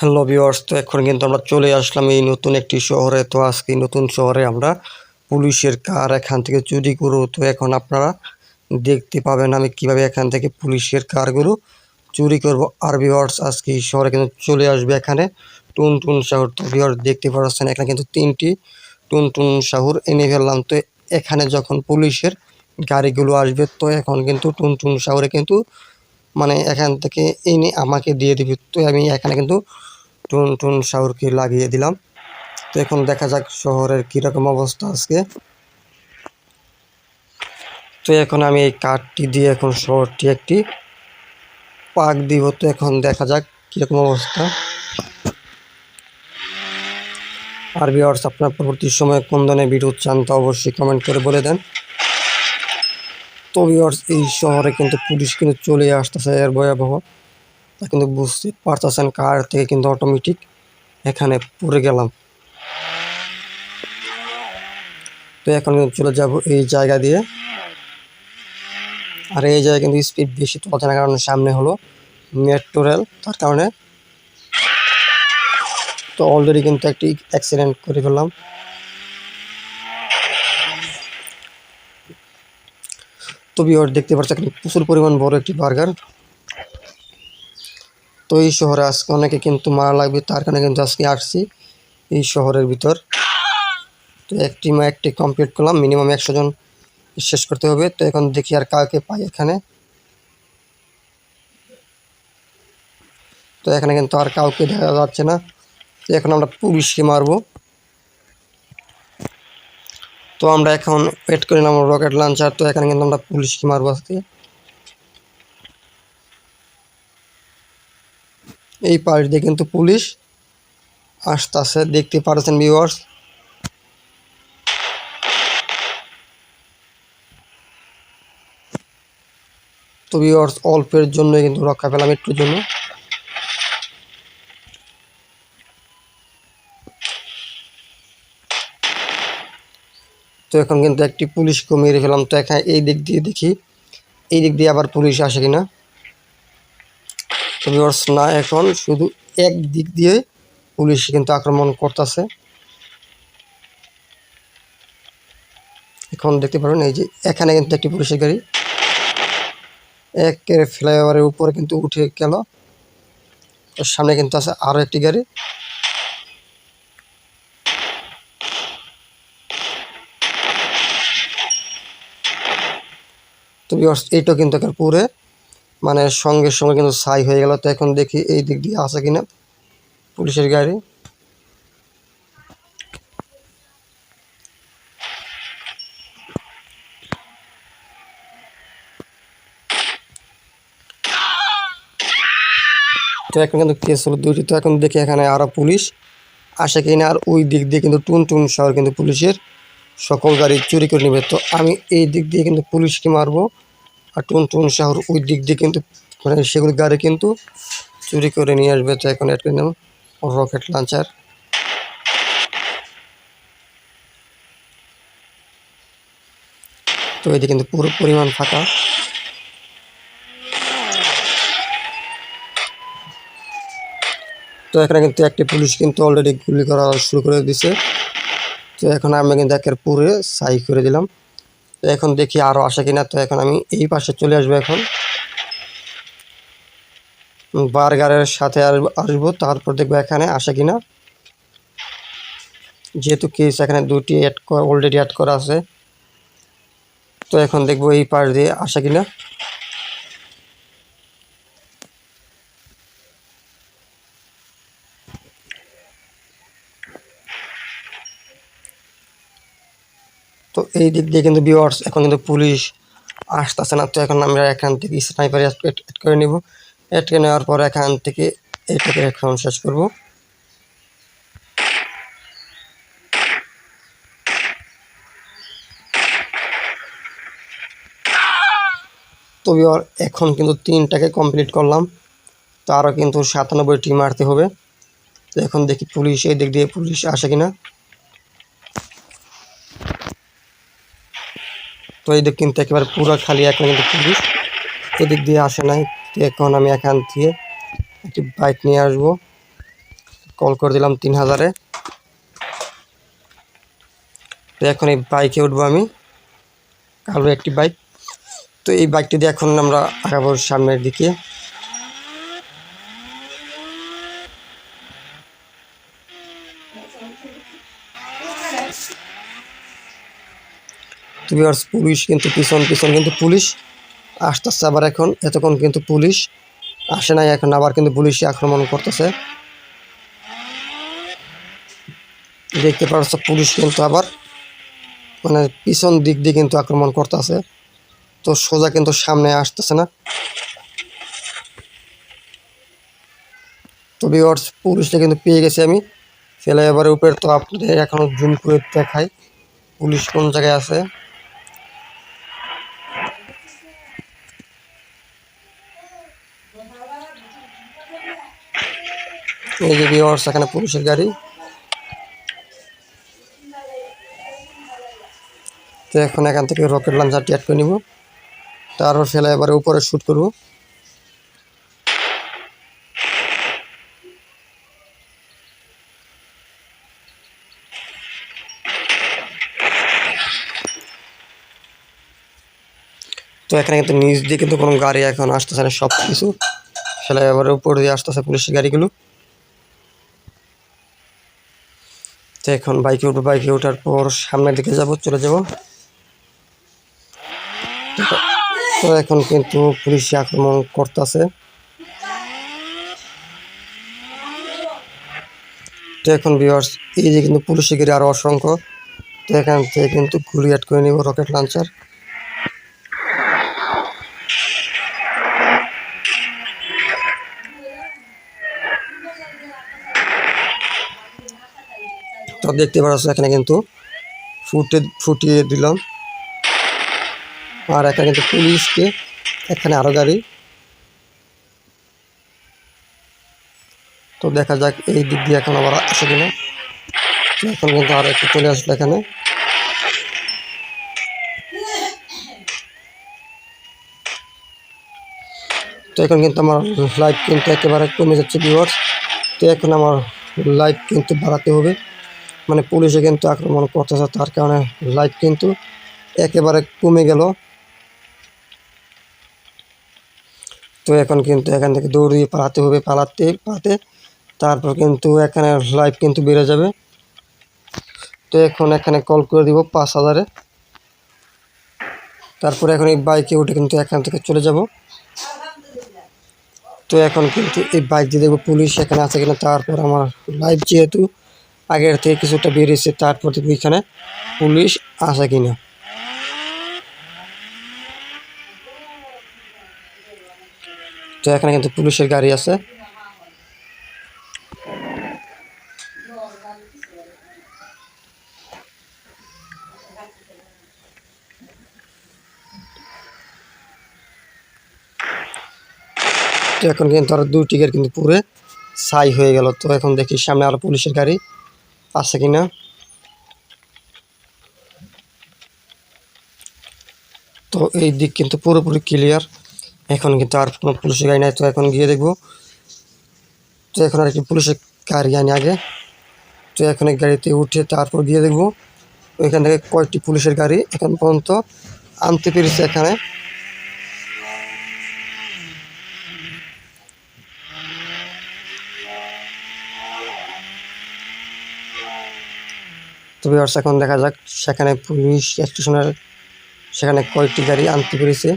Hello viewers তো এখন কিন্তু আমরা চলে আসলাম এই নতুন একটি শহরে। তো আজকে নতুন শহরে আমরা পুলিশের কার এখান থেকে চুরি করব। তো এখন আপনারা দেখতে পাবেন আমি কীভাবে এখান থেকে পুলিশের কারগুলো চুরি করব। আর ভিউয়ার্স আজকে এই শহরে কিন্তু চলে আসবে এখানে টুন টুন শাহুর। তো ভিউয়ার্স দেখতে পাচ্ছেন এখানে কিন্তু তিনটি টুন টুন শাহুর এনে ফেললাম। তো এখানে যখন পুলিশের গাড়িগুলো আসবে, তো এখন কিন্তু টুন টুন শাহুরে কিন্তু মানে এখান থেকে এনে আমাকে দিয়ে দিবে। তো আমি এখানে কিন্তু টুন টুন শাহুরকে লাগিয়ে দিলাম। তো এখন দেখা যাক শহরের কীরকম অবস্থা আজকে। তো এখন আমি এই কার্ডটি দিয়ে এখন শহরটি একটি পাক দিব। তো এখন দেখা যাক কীরকম অবস্থা। আর ভিওর্স আপনার পরবর্তী সময়ে কোন ধরনের ভিডিও চান তা অবশ্যই কমেন্ট করে বলে দেন। তো ভিওর্স এই শহরে কিন্তু পুলিশ কিন্তু চলে আসতেছে, এর ভয়াবহ। কিন্তু বুঝতে পারতেছেন কার থেকে কিন্তু অটোমেটিক এখানে পড়ে গেলাম। তো এখন কিন্তু চলে যাব এই জায়গা দিয়ে। আর এই জায়গায় কিন্তু স্পিড বেশি না, কারণ সামনে হলো মেট্রো রেল তার কারণে তো অলরেডি কিন্তু একটি অ্যাক্সিডেন্ট করে ফেললাম। তো বিওর দেখতে পাচ্ছি প্রচুর পরিমাণ বড় একটি বার্গার তো এই শহরে আজকে অনেকে কিন্তু মারা লাগবে, তার কারণে কিন্তু আজকে আসছি এই শহরের ভিতর। তো একটি মা, একটি কমপ্লিট করলাম মিনিমাম একশো জন শেষ করতে হবে। তো এখন দেখি আর কাকে পাই এখানে। তো এখানে কিন্তু আর কাউকে দেখা যাচ্ছে না। তো এখন আমরা পুলিশকে মারবো। তো আমরা এখন ওয়েট করে নিলাম রকেট লঞ্চার তো এখানে কিন্তু আমরা পুলিশকে মারবো আজকে। এই পাশ দিয়ে কিন্তু পুলিশ আসতেছে, দেখতে পারছেন ভিউয়ার্স তো ভিউয়ার্স অল্পের জন্য কিন্তু রক্ষা পেলাম একটুর জন্য। তো এখন কিন্তু একটি পুলিশকে মেরে ফেলাম। তো এখানে এই দিক দিয়ে দেখি। এই দিক দিয়ে আবার পুলিশ আসে কিনা? তো ভিউয়ার্স না এখন, শুধু এক দিক দিয়ে পুলিশ কিন্তু আক্রমণ করতেছে। এখন দেখতে পারেন, এই যে এখানে কিন্তু একটি পুলিশের গাড়ি। একের ফ্লাইওভারের উপরে কিন্তু উঠে গেল। সামনে কিন্তু আছে আরও একটি গাড়ি। তো এইটা কিন্তু পুরে। মানে সঙ্গে সঙ্গে কিন্তু ছাই হয়ে গেল। তো এখন দেখি এই দিক দিয়ে আছে কিনা পুলিশের গাড়ি। তো এখন কিন্তু কেস হলো দুইটি। তো এখন দেখি এখানে আরও পুলিশ আসে কিনা। আর ওই দিক দিয়ে কিন্তু টুন টুন শহর কিন্তু পুলিশের সকল গাড়ি চুরি করে নেবে। তো আমি এই দিক দিয়ে কিন্তু পুলিশকে মারবো। আর টুন টুন শহর ওই দিক দিয়ে কিন্তু মানে সেগুলো গাড়ি কিন্তু চুরি করে নিয়ে আসবে। তো এখন এট নিলাম রকেট লঞ্চার তো এদিকে কিন্তু পুরো পরিমাণ ফাঁকা। তো এখানে কিন্তু একটি পুলিশ কিন্তু অলরেডি গুলি করা শুরু করে দিছে। তো এখন আমি কিন্তু একের পুরে সাই করে দিলাম। তো এখন দেখি আরও আসে কিনা। তো এখন আমি এই পাশে চলে আসব এখন। বার্গারের সাথে আসব, তারপর দেখব এখানে আসে কিনা। যেহেতু কেস এখানে দুটি অ্যাড অলরেডি অ্যাড করা আছে। তো এখন দেখব এই পাশ দিয়ে আসে কিনা তো এই দিক দিয়ে কিন্তু ভিউয়ার্স এখন কিন্তু পুলিশ আসতেছে না। তো এখন আমরা এখান থেকে স্নাইপার অ্যাড করে নিব। অ্যাড করে নেওয়ার পর এখান থেকে এটাকে এখন শেষ করব। তো ভিউয়ার এখন কিন্তু তিনটাকে কমপ্লিট করলাম। তো আরও কিন্তু সাতানব্বইটি মারতে হবে। তো এখন দেখি পুলিশ এই দিক দিয়ে পুলিশ আসে কিনা। তো এই দিক কিন্তু একেবারে পুরো খালি, এখন কিন্তু পুলিশ এদিক দিয়ে আসে নাই। তো এখন আমি এখান থেকে একটি বাইক নিয়ে আসব। কল করে দিলাম তিন হাজারে। তো এখন এই বাইকে উঠবো আমি। কালো একটি বাইক। তো এই বাইকটি দিয়ে এখন আমরা আগাবো সামনের দিকে। তো viewers, পুলিশ কিন্তু পিছন পিছন কিন্তু পুলিশ। আসতেছে আবার এখন এতক্ষণ কিন্তু পুলিশ। আসে নাই এখন আবার কিন্তু পুলিশে আক্রমণ করতেছে। দেখতে পাচ্ছ পুলিশ কিন্তু আবার মানে পিছন দিক দিয়ে কিন্তু আক্রমণ করতেছে। তো সোজা কিন্তু সামনে আসতেছে না। তো ভিউয়ার্স পুলিশটা কিন্তু পেয়ে গেছি আমি। ফেলে এবারে উপরে তো আপনাদের এখনও জুম করে দেখাই। পুলিশ কোন জায়গায় আছে? এই যে এখানে পুলিশের গাড়ি। তো এখন এখান থেকে রকেট লঞ্চারটি অ্যাড করে নিব। তারপর ফেলে এবারে উপরে শ্যুট করব। তো এখানে কিন্তু নিচ দিয়ে কিন্তু কোনো গাড়ি এখন আসতেছে না সব কিছু ফেলে এবারে উপর দিয়ে আসতেছে পুলিশের গাড়িগুলো। তো এখন বাইকে উঠবো, বাইকে ওঠার পর সামনের দিকে যাব, চলে যাব। তো এখন কিন্তু পুলিশ আক্রমণ করতেছে। তো এখন বিয়ার্স এই যে কিন্তু পুলিশে গিয়ে আরও অসংখ্য। তো এখান থেকে কিন্তু গুলি অ্যাড করে নিব রকেট লঞ্চার তো দেখতে পাচ্ছ এখানে কিন্তু ফুটে, ফুটিয়ে দিলাম। আর এখানে কিন্তু পুলিশকে, এখানে আরও গাড়ি। তো দেখা যাক এই দিক দিয়ে এখন আবার আসে কিনা। এখন কিন্তু আরও একটু চলে আসলো এখানে। তো এখন কিন্তু আমার লাইভ কিন্তু একেবারে কমে যাচ্ছে ভিউয়ার্স তো এখন আমার লাইভ কিন্তু বাড়াতে হবে। মানে পুলিশে কিন্তু আক্রমণ করতেছে, তার কারণে লাইভ কিন্তু একেবারে কমে গেল। তো এখন কিন্তু এখান থেকে দৌড় দিয়ে পালাতে হবে, পালাতে পালাতে, তারপর কিন্তু এখানে লাইভ কিন্তু বেড়ে যাবে। তো এখন এখানে কল করে দিব পাঁচ হাজারে। তারপরে এখন এই বাইকে উঠে কিন্তু এখান থেকে চলে যাব। তো এখন কিন্তু এই বাইক দিয়ে দেখব পুলিশ এখানে আছে কিনা, তারপর আমার লাইভ যেহেতু আগের থেকে কিছুটা বেরিয়েছে তারপর দেখব এখানে পুলিশ আছে কিনা। তো এখানে কিন্তু পুলিশের গাড়ি আছে। তো এখন কিন্তু আর দুই টিকের কিন্তু পুরে ছাই হয়ে গেল। তো এখন দেখি সামনে আরও পুলিশের গাড়ি। আছে কিনা তো এই দিক কিন্তু পুরোপুরি ক্লিয়ার এখন কিন্তু আর কোনো পুলিশের গাড়ি নাই, তো এখন গিয়ে দেখব। তো এখন আর কি পুলিশের গাড়ি আনি আগে। তো এখন এই গাড়িতে উঠে তারপর গিয়ে দেখব। ওইখান থেকে কয়েকটি পুলিশের গাড়ি এখন পর্যন্ত আনতে পেরেছে এখানে। তো এখন দেখা যাক সেখানে পুলিশ স্টেশনের সেখানে কয়েকটি গাড়ি আনতে পেরেছে।